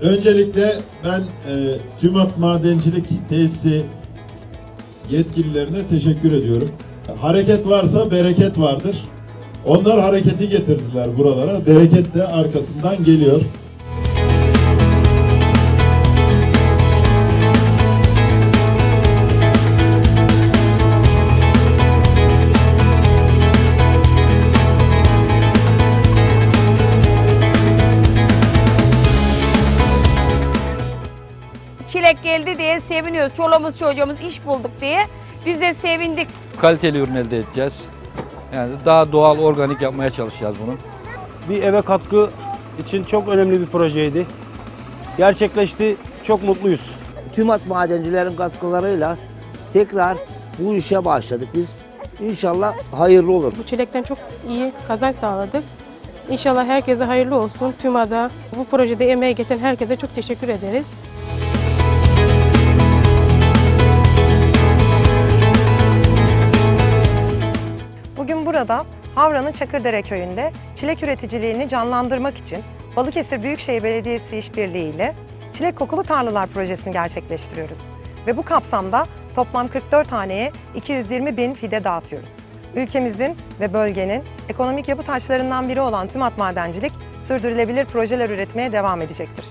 Öncelikle ben e, TÜMAT Madencilik Tesisi yetkililerine teşekkür ediyorum. Hareket varsa bereket vardır. Onlar hareketi getirdiler buralara. Bereket de arkasından geliyor. Çilek geldi diye seviniyoruz. Çoluğumuz çocuğumuz iş bulduk diye. Biz de sevindik. kaliteli ürün elde edeceğiz. Yani daha doğal, organik yapmaya çalışacağız bunu. bir eve katkı için çok önemli bir projeydi. Gerçekleşti. Çok mutluyuz. TÜMAT madencilerin katkılarıyla tekrar bu işe başladık biz. İnşallah hayırlı olur. Bu çilekten çok iyi kazanç sağladık. İnşallah herkese hayırlı olsun. Tüm ada bu projede emeği geçen herkese çok teşekkür ederiz. Burada Havra'nın Çakırdere köyünde çilek üreticiliğini canlandırmak için Balıkesir Büyükşehir Belediyesi işbirliği ile Çilek Kokulu Tarlalar projesini gerçekleştiriyoruz. Ve bu kapsamda toplam 44 haneye 220 bin fide dağıtıyoruz. Ülkemizin ve bölgenin ekonomik yapı taşlarından biri olan tümat madencilik sürdürülebilir projeler üretmeye devam edecektir.